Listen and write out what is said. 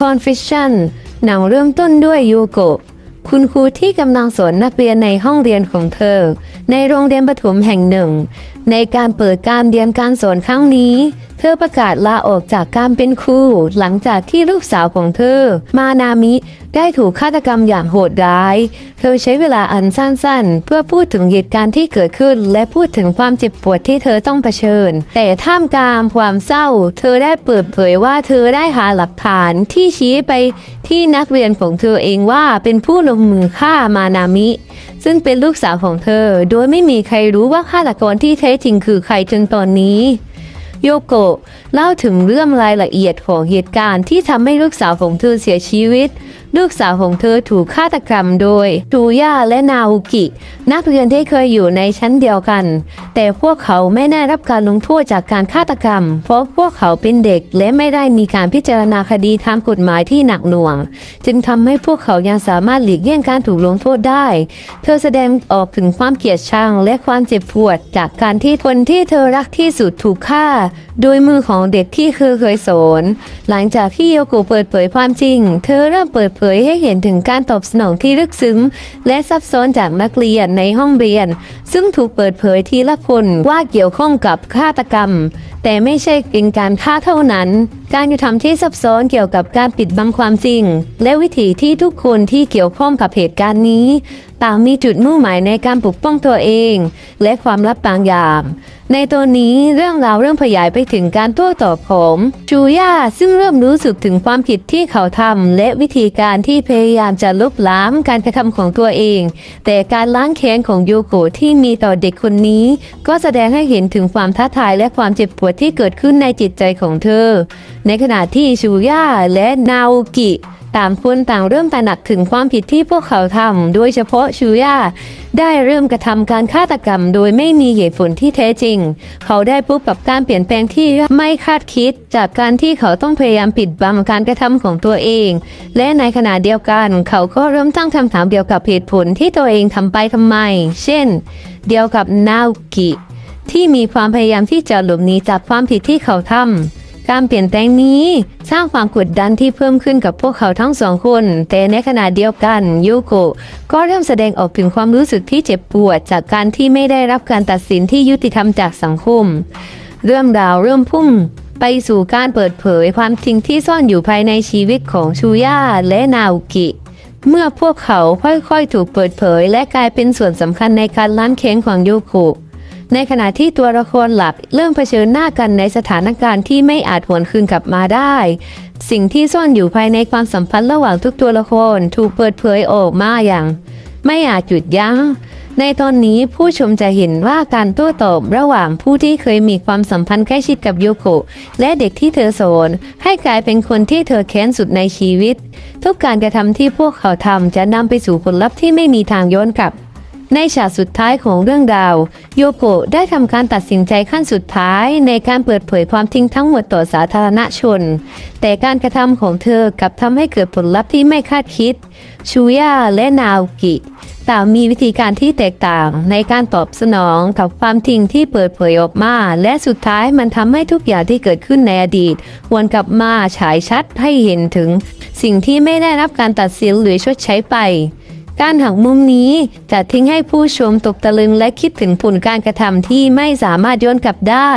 Confession หนังเริ่มต้นด้วยยูโกะคุณครูที่กำลังสอนนักเรียนในห้องเรียนของเธอ ในโรงเรียนประถมแห่งหนึ่ง ในการเปิดการเรียนการสอนครั้งนี้ เธอประกาศลาออกจากการเป็นครูหลังจากที่ลูกสาวของเธอ มานามิ ได้ถูกฆาตกรรมอย่างโหดร้าย เธอใช้เวลาอันสั้นๆ เพื่อพูดถึงเหตุการณ์ที่เกิดขึ้น และพูดถึงความเจ็บปวดที่เธอต้องเผชิญ แต่ท่ามกลางความเศร้า เธอได้เปิดเผยว่าเธอได้หาหลักฐานที่ชี้ไปที่นักเรียนของเธอเองว่าเป็นผู้ลงมือฆ่ามานามิ ซึ่งเป็นลูกสาวของเธอ โดยไม่มีใครรู้ว่าฆาตกรที่แท้จริงคือใครจนตอนนี้ โยโกะเล่าถึงเรื่องรายละเอียดของเหตุการณ์ที่ทำให้ลูกสาวของเธอเสียชีวิต ลูกสาวของเธอถูกฆาตกรรมโดยทูย่าและนาอุกิ นักเรียนที่เคยอยู่ในชั้นเดียวกัน แต่พวกเขาไม่ได้รับการลงโทษจากการฆาตกรรม เพราะพวกเขาเป็นเด็กและไม่ได้มีการพิจารณาคดีทางกฎหมายที่หนักหน่วง จึงทำให้พวกเขายังสามารถหลีกเลี่ยงการถูกลงโทษได้ เธอแสดงออกถึงความเกลียดชังและความเจ็บปวด จากการที่คนที่เธอรักที่สุดถูกฆ่า โดยมือของเด็กที่เคยเคยสอนหลังจากที่โยโกะเปิดเผยความจริง เธอเริ่มเปิดเผผยให้เห็นถึงการตอบสนองที่ลึกซึ้ง และซับซ้อนจากนักเรียนในห้องเรียน ซึ่งถูกเปิดเผยทีละคนว่าเกี่ยวข้องกับฆาตกรรม แต่ไม่ใช่เป็นการฆ่าเท่านั้น การกระทำที่ซับซ้อนเกี่ยวกับการปิดบังความจริง และวิธีที่ทุกคนที่เกี่ยวข้องกับเหตุการณ์นี้ ต่างมีจุดมุ่งหมายในการปกป้องตัวเอง และความลับบางอย่าง ในตัวนี้เรื่องราวเริ่มขยายไปถึงการโต้ตอบของจูย่าซึ่งเริ่มรู้สึกถึงความผิดที่เขาทำและวิธีการที่พยายามจะลบล้างการกระทำของตัวเอง แต่การล้างแค้นของโยโกะที่มีต่อเด็กคนนี้ ก็แสดงให้เห็นถึงความท้าทายและความเจ็บปวดที่เกิดขึ้นในจิตใจของเธอ ในขณะที่ชูย่าและนาโอกิ ต่างคนต่างเริ่มตระหนักถึงความผิดที่พวกเขาทำ โดยเฉพาะชูย่าได้เริ่มกระทำการฆาตกรรม โดยไม่มีเหตุผลที่แท้จริง เขาได้พบกับการเปลี่ยนแปลงที่ไม่คาดคิด จากการที่เขาต้องพยายามปิดบังการกระทำของตัวเอง และในขณะเดียวกัน เขาก็เริ่มตั้งคำถามเกี่ยวกับเหตุผลที่ตัวเองทำไปทำไม เช่น เดียวกับนาโอกิที่มีความพยายามที่จะหลบหนีจากความผิดที่เขาทำ การเปลี่ยนแปลงนี้สร้างความกดดันที่เพิ่มขึ้นกับพวกเขาทั้งสองคน แต่ในขณะเดียวกันยูโกะก็เริ่มแสดงออกถึงความรู้สึกที่เจ็บปวด จากการที่ไม่ได้รับการตัดสินที่ยุติธรรมจากสังคม เรื่องราวเริ่มพุ่งไปสู่การเปิดเผยความจริงที่ซ่อนอยู่ภายในชีวิตของชูย่าและนาโอกิ เมื่อพวกเขาค่อยๆ ถูกเปิดเผย และกลายเป็นส่วนสำคัญในการล้างแค้นของยูโกะ ในขณะที่ตัวละครหลักเริ่มเผชิญหน้ากันในสถานการณ์ที่ไม่อาจหวนคืนกลับมาได้ สิ่งที่ซ่อนอยู่ภายในความสัมพันธ์ระหว่างทุกตัวละครถูกเปิดเผยออกมาอย่าง ไม่อาจหยุดยัง้ง ในตอนนี้ผู้ชมจะเห็นว่าการโต้ตอบระหว่างผู้ที่เคยมีความสัมพันธ์ใกล้ชิดกับโยโกะและเด็กที่เธอสอนให้กลายเป็นคนที่เธอแค้นสุดในชีวิต ทุกการกระทำที่พวกเขาทำจะนำไปสู่ผลลัพธ์ที่ไม่มีทางย้อนกลับ ในฉากสุดท้ายของเรื่องราว โยโกะได้ทำการตัดสินใจขั้นสุดท้ายในการเปิดเผยความจริงทั้งหมดต่อสาธารณชน แต่การกระทำของเธอกลับทำให้เกิดผลลัพธ์ที่ไม่คาดคิด ชูย่าและนาโอกิต่างมีวิธีการที่แตกต่างในการตอบสนองกับความจริงที่เปิดเผยออกมา และสุดท้ายมันทำให้ทุกอย่างที่เกิดขึ้นในอดีตวนกลับมาฉายชัดให้เห็นถึง สิ่งที่ไม่ได้รับการตัดสินหรือชดใช้ไป การหักมุมนี้จะทิ้งให้ผู้ชมตกตะลึงและคิดถึงผลการกระทำที่ไม่สามารถย้อนกลับได้